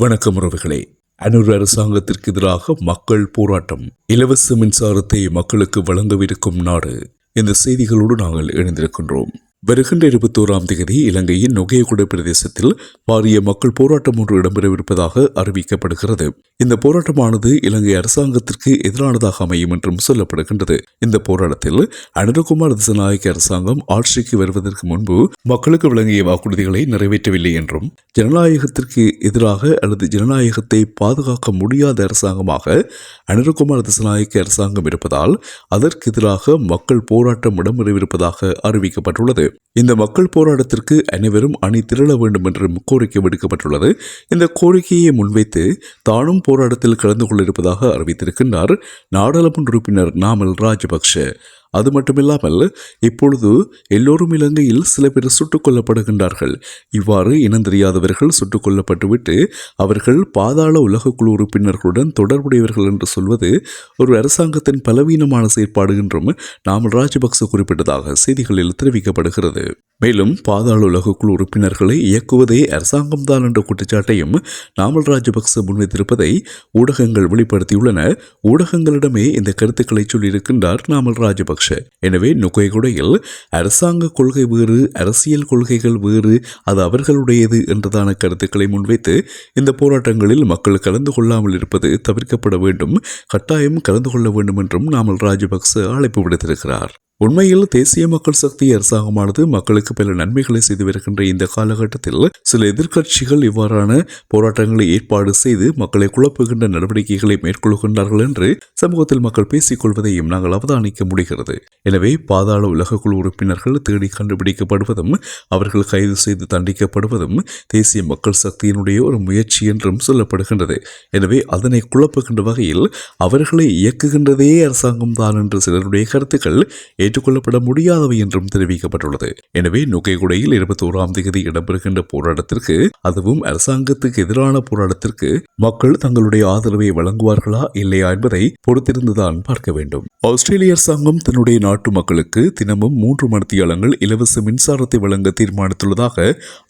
வணக்கம் உறவுகளே. அனூர் அரசாங்கத்திற்கு எதிராக மக்கள் போராட்டம் இலவச மின்சாரத்தை மக்களுக்கு வழங்கவிருக்கும் நாடு. இந்த செய்திகளோடு நாங்கள் இணைந்திருக்கின்றோம். வருகின்ற இருபத்தோராம் தேதி இலங்கையின் நொகையகுட பிரதேசத்தில் பாரிய மக்கள் போராட்டம் ஒன்று இடம்பெறவிருப்பதாக அறிவிக்கப்படுகிறது. இந்த போராட்டமானது இலங்கை அரசாங்கத்திற்கு எதிரானதாக அமையும் என்றும் சொல்லப்படுகின்றது. இந்த போராட்டத்தில் அனுரகுமார் திசநாயக்க அரசாங்கம் ஆட்சிக்கு வருவதற்கு முன்பு மக்களுக்கு வழங்கிய வாக்குறுதிகளை நிறைவேற்றவில்லை என்றும் ஜனநாயகத்திற்கு எதிராக அல்லது ஜனநாயகத்தை பாதுகாக்க முடியாத அரசாங்கமாக அனுரகுமார் திசநாயக்க அரசாங்கம் இருப்பதால் அதற்கு எதிராக மக்கள் போராட்டம் இடம்பெறவிருப்பதாக அறிவிக்கப்பட்டுள்ளது. இந்த மக்கள் போராட்டத்திற்கு அனைவரும் அணி திரள வேண்டும் என்றும் கோரிக்கை விடுக்கப்பட்டுள்ளது. இந்த கோரிக்கையை முன்வைத்து தானும் போராட்டத்தில் கலந்து கொள்ள இருப்பதாக அறிவித்திருக்கின்றார் நாடாளுமன்ற உறுப்பினர் நாமல் ராஜபக்ஷ. அது மட்டுமில்லாமல் இப்பொழுது எல்லோரும் இலங்கையில் சில பேர் சுட்டுக் கொல்லப்படுகின்றார்கள். இவ்வாறு இனம் தெரியாதவர்கள் சுட்டுக் கொல்லப்பட்டுவிட்டு அவர்கள் பாதாள உலகக்குழு உறுப்பினர்களுடன் தொடர்புடையவர்கள் என்று சொல்வது ஒரு அரசாங்கத்தின் பலவீனமான செயற்பாடு என்றும் நாமல் ராஜபக்ச குறிப்பிட்டதாக செய்திகளில் தெரிவிக்கப்படுகிறது. மேலும் பாதாள உலகக்குழு உறுப்பினர்களை இயக்குவதே அரசாங்கம்தான் என்ற குற்றச்சாட்டையும் நாமல் ராஜபக்ச முன்வைத்திருப்பதை ஊடகங்கள் வெளிப்படுத்தியுள்ளன. ஊடகங்களிடமே இந்த கருத்துக்களை சொல்லியிருக்கின்றார் நாமல் ராஜபக்ஷ எனவே நுகைகுடையில் அரசாங்க கொள்கை வேறு அரசியல் கொள்கைகள் வேறு அது அவர்களுடையது என்றதான கருத்துக்களை முன்வைத்து இந்த போராட்டங்களில் மக்கள் கலந்து கொள்ளாமல் இருப்பது தவிர்க்கப்பட வேண்டும் கட்டாயம் கலந்து கொள்ள வேண்டும் என்றும் நாமல் ராஜபக்ச அழைப்பு விடுத்திருக்கிறார். உண்மையில் தேசிய மக்கள் சக்தி அரசாங்கமானது மக்களுக்கு பல நன்மைகளை செய்து வருகின்ற இந்த காலகட்டத்தில் சில எதிர்க்கட்சிகள் இவ்வாறான போராட்டங்களை ஏற்பாடு செய்து மக்களை குழப்புகின்ற நடவடிக்கைகளை மேற்கொள்கின்றார்கள் என்று சமூகத்தில் மக்கள் பேசிக் கொள்வதையும் நாங்கள் அவதானிக்க முடிகிறது. எனவே பாதாள உலகக்குழு உறுப்பினர்கள் தேடி கண்டுபிடிக்கப்படுவதும் அவர்கள் கைது செய்து தண்டிக்கப்படுவதும் தேசிய மக்கள் சக்தியினுடைய ஒரு முயற்சி என்றும் சொல்லப்படுகின்றது. எனவே அதனை குழப்புகின்ற வகையில் அவர்களை இயக்குகின்றதே அரசாங்கம் தான் என்று சிலருடைய கருத்துக்கள் ஏற்றுக்கொள்ளப்பட முடியாதவை என்றும் தெரிவிக்கப்பட்டுள்ளது. எனவே நுகைகுடையில் இருபத்தி ஓராம் தேதி இடம்பெறுகின்ற போராட்டத்திற்கு அதுவும் அரசாங்கத்துக்கு எதிரான போராட்டத்திற்கு மக்கள் தங்களுடைய ஆதரவை வழங்குவார்களா இல்லையா என்பதை பொறுத்திருந்துதான் பார்க்க வேண்டும். ஆஸ்திரேலிய அரசாங்கம் தன்னுடைய நாட்டு மக்களுக்கு தினமும் மூன்று மணித்தியாலங்கள் இலவச மின்சாரத்தை வழங்க தீர்மானித்துள்ளதாக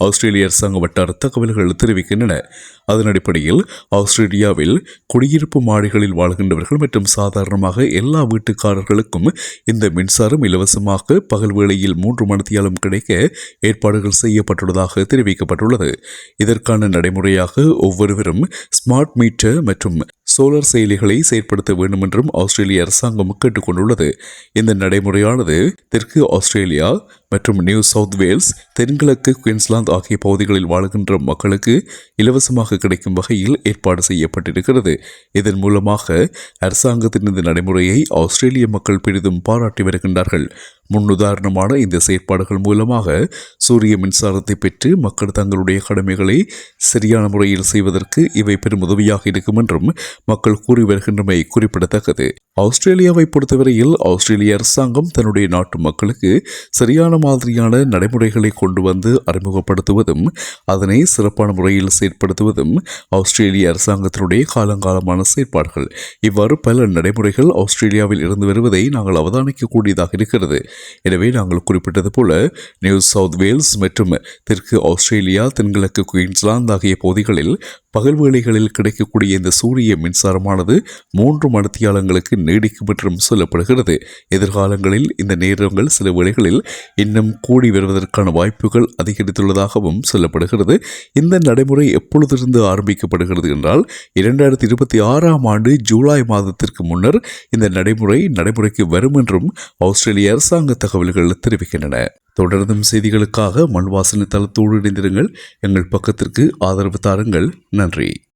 ஆஸ்திரேலிய அரசாங்க வட்டார தகவல்கள் தெரிவிக்கின்றன. அதன் அடிப்படையில் ஆஸ்திரேலியாவில் குடியிருப்பு மாடிகளில் வாழ்கின்றவர்கள் மற்றும் சாதாரணமாக எல்லா வீட்டுக்காரர்களுக்கும் இந்த மின்சார மின்சாரம் இலவசமாக பகல் வேளையில் மூன்று மணித்தியாலும் கிடைக்க ஏற்பாடுகள் செய்யப்பட்டுள்ளதாக தெரிவிக்கப்பட்டுள்ளது. இதற்கான நடைமுறையாக ஒவ்வொருவரும் ஸ்மார்ட் மீட்டர் மற்றும் சோலார் செயலிகளை செயற்படுத்த வேண்டும் என்றும் ஆஸ்திரேலிய அரசாங்கம் கேட்டுக்கொண்டுள்ளது. இந்த நடைமுறையானது தெற்கு ஆஸ்திரேலியா மற்றும் நியூ சவுத் வேல்ஸ் தென்கிழக்கு குயின்ஸ்லாந்து ஆகிய பகுதிகளில் வாழ்கின்ற மக்களுக்கு இலவசமாக கிடைக்கும் வகையில் ஏற்பாடு செய்யப்பட்டிருக்கிறது. இதன் மூலமாக அரசாங்கத்தின் இந்த நடைமுறையை ஆஸ்திரேலிய மக்கள் பெரிதும் பாராட்டி வருகின்றார்கள். முன்னுதாரணமான இந்த செயற்பாடுகள் மூலமாக சூரிய மின்சாரத்தை பெற்று மக்கள் தங்களுடைய கடமைகளை சரியான முறையில் செய்வதற்கு இவை பெரும் உதவியாக இருக்கும் என்றும் மக்கள் கூறி வருகின்றமை குறிப்பிடத்தக்கது. ஆஸ்திரேலியாவை பொறுத்தவரையில் ஆஸ்திரேலிய அரசாங்கம் தன்னுடைய நாட்டு மக்களுக்கு சரியான மாதிரியான நடைமுறைகளை கொண்டு வந்து அறிமுகப்படுத்துவதும் அதனை சிறப்பான முறையில் செயற்படுத்துவதும் ஆஸ்திரேலிய அரசாங்கத்தினுடைய காலங்காலமான செயற்பாடுகள். இவ்வாறு பல நடைமுறைகள் ஆஸ்திரேலியாவில் இருந்து வருவதை நாங்கள் அவதானிக்கக்கூடியதாக இருக்கிறது. எனவே நாங்கள் குறிப்பிட்டது போல நியூ சவுத் வேல்ஸ் மற்றும் தெற்கு ஆஸ்திரேலியா தென்கிழக்கு குயின்ஸ்லாந்து ஆகிய பகுதிகளில் பகல் வேளைகளில் கிடைக்கக்கூடிய இந்த சூரிய மின்சாரமானது மூன்று மணித்தியாலங்களுக்கு நீடிக்கும் என்றும் சொல்லப்படுகிறது. எதிர்காலங்களில் இந்த நேரங்கள் சில வேளைகளில் இன்னும் கூடி வருவதற்கான வாய்ப்புகள் அதிகரித்துள்ளதாகவும் சொல்லப்படுகிறது. இந்த நடைமுறை எப்பொழுதிருந்து ஆரம்பிக்கப்படுகிறது என்றால் இரண்டாயிரத்தி இருபத்தி ஆறாம் ஆண்டு ஜூலை மாதத்திற்கு முன்னர் இந்த நடைமுறை நடைமுறைக்கு வரும் என்றும் ஆஸ்திரேலிய அரசாங்க தகவல்கள் தெரிவிக்கின்றன. தொடர்ந்தும் செய்திகளுக்காக மண்வாசனை தளத்தோடு இணைந்திருங்கள். எங்கள் பக்கத்திற்கு ஆதரவு தாருங்கள். நன்றி.